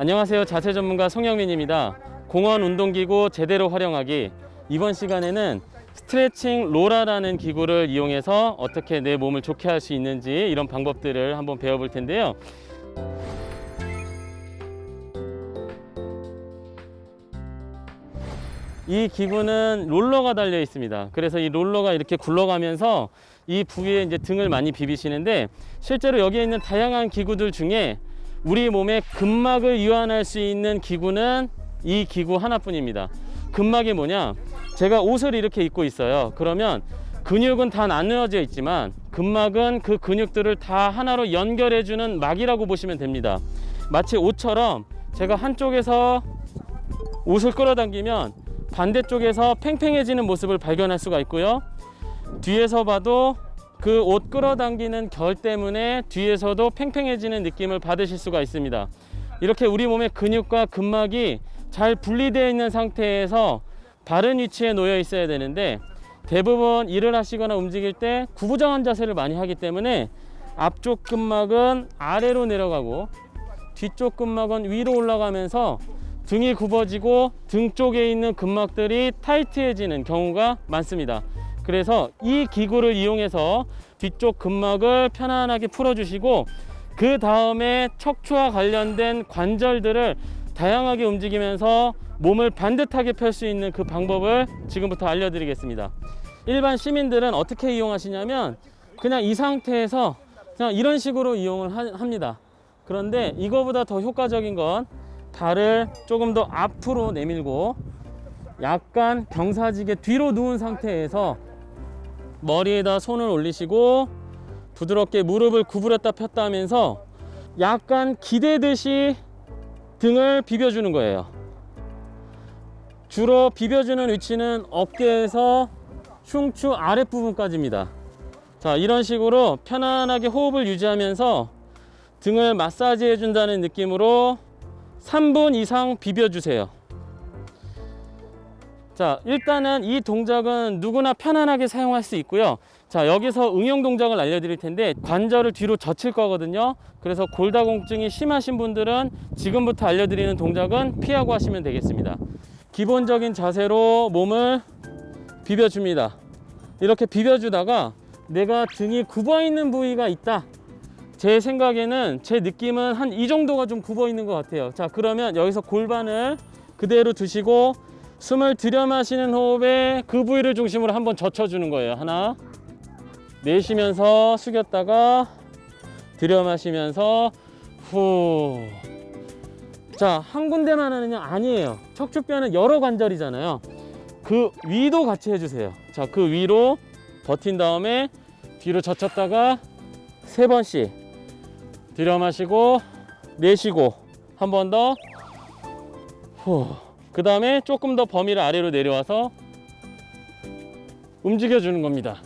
안녕하세요. 자세 전문가 송영민입니다. 공원 운동기구 제대로 활용하기. 이번 시간에는 스트레칭 로라라는 기구를 이용해서 어떻게 내 몸을 좋게 할 수 있는지 이런 방법들을 한번 배워볼 텐데요. 이 기구는 롤러가 달려 있습니다. 그래서 이 롤러가 이렇게 굴러가면서 이 부위에 이제 등을 많이 비비시는데 실제로 여기에 있는 다양한 기구들 중에 우리 몸의 근막을 이완할 수 있는 기구는 이 기구 하나뿐입니다. 근막이 뭐냐? 제가 옷을 이렇게 입고 있어요. 그러면 근육은 다 나누어져 있지만 근막은 그 근육들을 다 하나로 연결해주는 막이라고 보시면 됩니다. 마치 옷처럼 제가 한쪽에서 옷을 끌어당기면 반대쪽에서 팽팽해지는 모습을 발견할 수가 있고요. 뒤에서 봐도 그 옷 끌어당기는 결 때문에 뒤에서도 팽팽해지는 느낌을 받으실 수가 있습니다. 이렇게 우리 몸의 근육과 근막이 잘 분리되어 있는 상태에서 바른 위치에 놓여 있어야 되는데 대부분 일을 하시거나 움직일 때 구부정한 자세를 많이 하기 때문에 앞쪽 근막은 아래로 내려가고 뒤쪽 근막은 위로 올라가면서 등이 굽어지고 등 쪽에 있는 근막들이 타이트해지는 경우가 많습니다. 그래서 이 기구를 이용해서 뒤쪽 근막을 편안하게 풀어주시고 그 다음에 척추와 관련된 관절들을 다양하게 움직이면서 몸을 반듯하게 펼 수 있는 그 방법을 지금부터 알려드리겠습니다. 일반 시민들은 어떻게 이용하시냐면 그냥 이 상태에서 그냥 이런 식으로 이용을 하- 합니다. 그런데 이거보다 더 효과적인 건 발을 조금 더 앞으로 내밀고 약간 경사지게 뒤로 누운 상태에서 머리에다 손을 올리시고 부드럽게 무릎을 구부렸다 폈다 하면서 약간 기대듯이 등을 비벼주는 거예요. 주로 비벼주는 위치는 어깨에서 흉추 아랫부분까지입니다. 자, 이런 식으로 편안하게 호흡을 유지하면서 등을 마사지 해 준다는 느낌으로 3분 이상 비벼주세요. 자, 일단은 이 동작은 누구나 편안하게 사용할 수 있고요. 자, 여기서 응용 동작을 알려드릴 텐데 관절을 뒤로 젖힐 거거든요. 그래서 골다공증이 심하신 분들은 지금부터 알려드리는 동작은 피하고 하시면 되겠습니다. 기본적인 자세로 몸을 비벼줍니다. 이렇게 비벼주다가 내가 등이 굽어 있는 부위가 있다. 제 생각에는 제 느낌은 한 이 정도가 좀 굽어 있는 것 같아요. 자, 그러면 여기서 골반을 그대로 두시고 숨을 들여 마시는 호흡에 그 부위를 중심으로 한번 젖혀주는 거예요. 하나. 내쉬면서 숙였다가 들여 마시면서 후. 자, 한 군데만 하느냐? 아니에요. 척추뼈는 여러 관절이잖아요. 그 위도 같이 해주세요. 자, 그 위로 버틴 다음에 뒤로 젖혔다가 세 번씩 들여 마시고 내쉬고 한 번 더. 후. 그 다음에 조금 더 범위를 아래로 내려와서 움직여 주는 겁니다.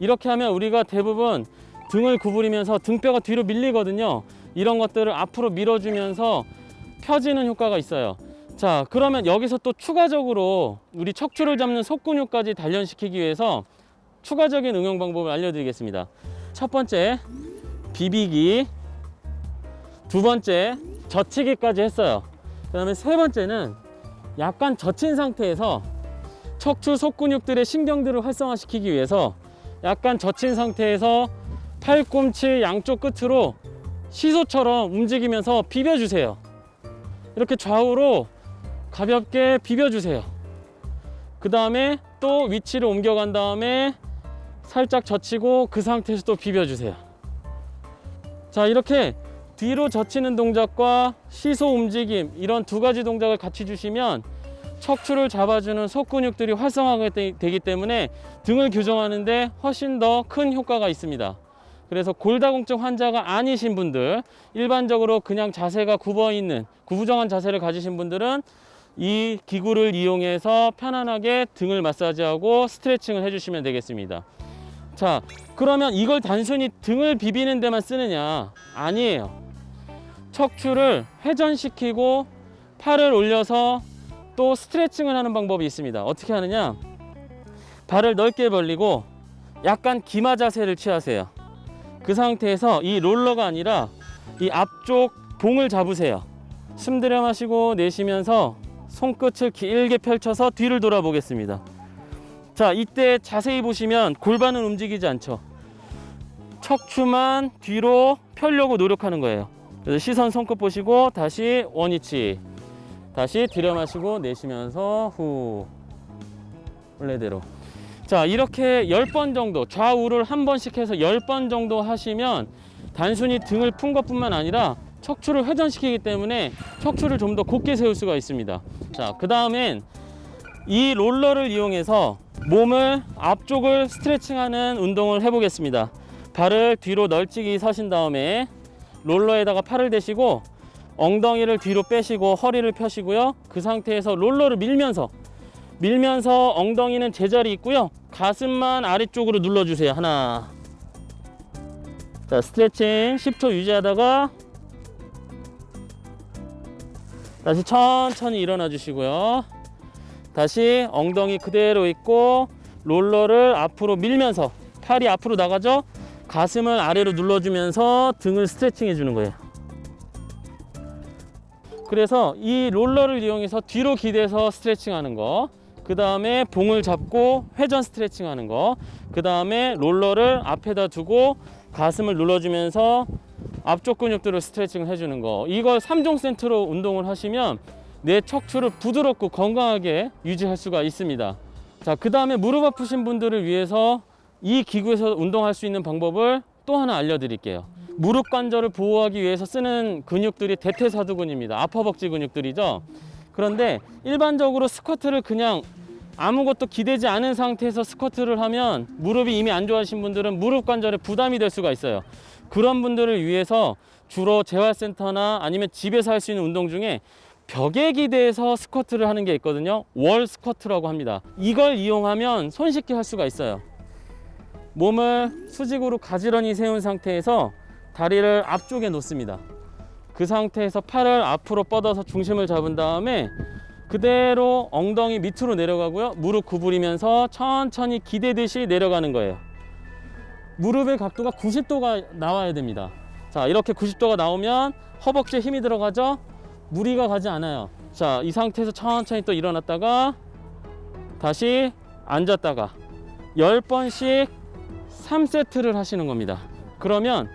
이렇게 하면 우리가 대부분 등을 구부리면서 등뼈가 뒤로 밀리거든요. 이런 것들을 앞으로 밀어주면서 펴지는 효과가 있어요. 자, 그러면 여기서 또 추가적으로 우리 척추를 잡는 속근육까지 단련시키기 위해서 추가적인 응용 방법을 알려드리겠습니다. 첫 번째, 비비기. 두 번째, 젖히기까지 했어요. 그 다음에 세 번째는 약간 젖힌 상태에서 척추 속근육들의 신경들을 활성화시키기 위해서 약간 젖힌 상태에서 팔꿈치 양쪽 끝으로 시소처럼 움직이면서 비벼주세요. 이렇게 좌우로 가볍게 비벼주세요. 그 다음에 또 위치를 옮겨간 다음에 살짝 젖히고 그 상태에서 또 비벼주세요. 자, 이렇게 뒤로 젖히는 동작과 시소 움직임 이런 두 가지 동작을 같이 주시면 척추를 잡아주는 속근육들이 활성화가 되- 되기 때문에 등을 교정하는데 훨씬 더 큰 효과가 있습니다. 그래서 골다공증 환자가 아니신 분들, 일반적으로 그냥 자세가 굽어 있는 구부정한 자세를 가지신 분들은 이 기구를 이용해서 편안하게 등을 마사지하고 스트레칭을 해주시면 되겠습니다. 자, 그러면 이걸 단순히 등을 비비는 데만 쓰느냐? 아니에요. 척추를 회전시키고 팔을 올려서 또 스트레칭을 하는 방법이 있습니다. 어떻게 하느냐? 발을 넓게 벌리고 약간 기마 자세를 취하세요. 그 상태에서 이 롤러가 아니라 이 앞쪽 봉을 잡으세요. 숨 들여 마시고 내쉬면서 손끝을 길게 펼쳐서 뒤를 돌아보겠습니다. 자, 이때 자세히 보시면 골반은 움직이지 않죠. 척추만 뒤로 펴려고 노력하는 거예요. 그래서 시선 손끝 보시고 다시 원위치. 다시 들여 마시고 내쉬면서 후. 원래대로. 자, 이렇게 10번 정도 좌우를 한 번씩 해서 10번 정도 하시면 단순히 등을 푼 것뿐만 아니라 척추를 회전시키기 때문에 척추를 좀 더 곧게 세울 수가 있습니다. 자, 그 다음엔 이 롤러를 이용해서 몸을 앞쪽을 스트레칭하는 운동을 해보겠습니다. 발을 뒤로 널찍이 서신 다음에 롤러에다가 팔을 대시고 엉덩이를 뒤로 빼시고 허리를 펴시고요. 그 상태에서 롤러를 밀면서 밀면서 엉덩이는 제자리 있고요. 가슴만 아래쪽으로 눌러주세요. 하나. 자, 스트레칭 10초 유지하다가 다시 천천히 일어나 주시고요. 다시 엉덩이 그대로 있고 롤러를 앞으로 밀면서 팔이 앞으로 나가죠. 가슴을 아래로 눌러주면서 등을 스트레칭 해주는 거예요. 그래서 이 롤러를 이용해서 뒤로 기대서 스트레칭 하는 거, 그 다음에 봉을 잡고 회전 스트레칭 하는 거, 그 다음에 롤러를 앞에다 두고 가슴을 눌러주면서 앞쪽 근육들을 스트레칭을 해주는 거. 이걸 3종 세트로 운동을 하시면 내 척추를 부드럽고 건강하게 유지할 수가 있습니다. 자, 그 다음에 무릎 아프신 분들을 위해서 이 기구에서 운동할 수 있는 방법을 또 하나 알려드릴게요. 무릎 관절을 보호하기 위해서 쓰는 근육들이 대퇴사두근입니다. 아퍼벅지 근육들이죠. 그런데 일반적으로 스쿼트를 그냥 아무것도 기대지 않은 상태에서 스쿼트를 하면 무릎이 이미 안 좋아하신 분들은 무릎 관절에 부담이 될 수가 있어요. 그런 분들을 위해서 주로 재활센터나 아니면 집에서 할 수 있는 운동 중에 벽에 기대서 스쿼트를 하는 게 있거든요. 월 스쿼트라고 합니다. 이걸 이용하면 손쉽게 할 수가 있어요. 몸을 수직으로 가지런히 세운 상태에서 다리를 앞쪽에 놓습니다. 그 상태에서 팔을 앞으로 뻗어서 중심을 잡은 다음에 그대로 엉덩이 밑으로 내려가고요. 무릎 구부리면서 천천히 기대듯이 내려가는 거예요. 무릎의 각도가 90도가 나와야 됩니다. 자, 이렇게 90도가 나오면 허벅지에 힘이 들어가죠? 무리가 가지 않아요. 자, 이 상태에서 천천히 또 일어났다가 다시 앉았다가 10번씩 3세트를 하시는 겁니다. 그러면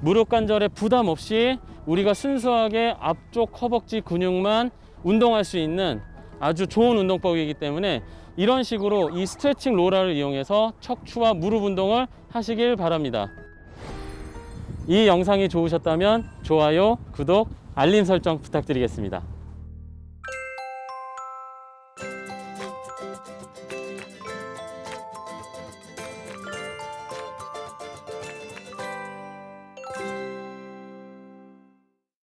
무릎 관절에 부담 없이 우리가 순수하게 앞쪽 허벅지 근육만 운동할 수 있는 아주 좋은 운동법이기 때문에 이런 식으로 이 스트레칭 로라를 이용해서 척추와 무릎 운동을 하시길 바랍니다. 이 영상이 좋으셨다면 좋아요, 구독, 알림 설정 부탁드리겠습니다.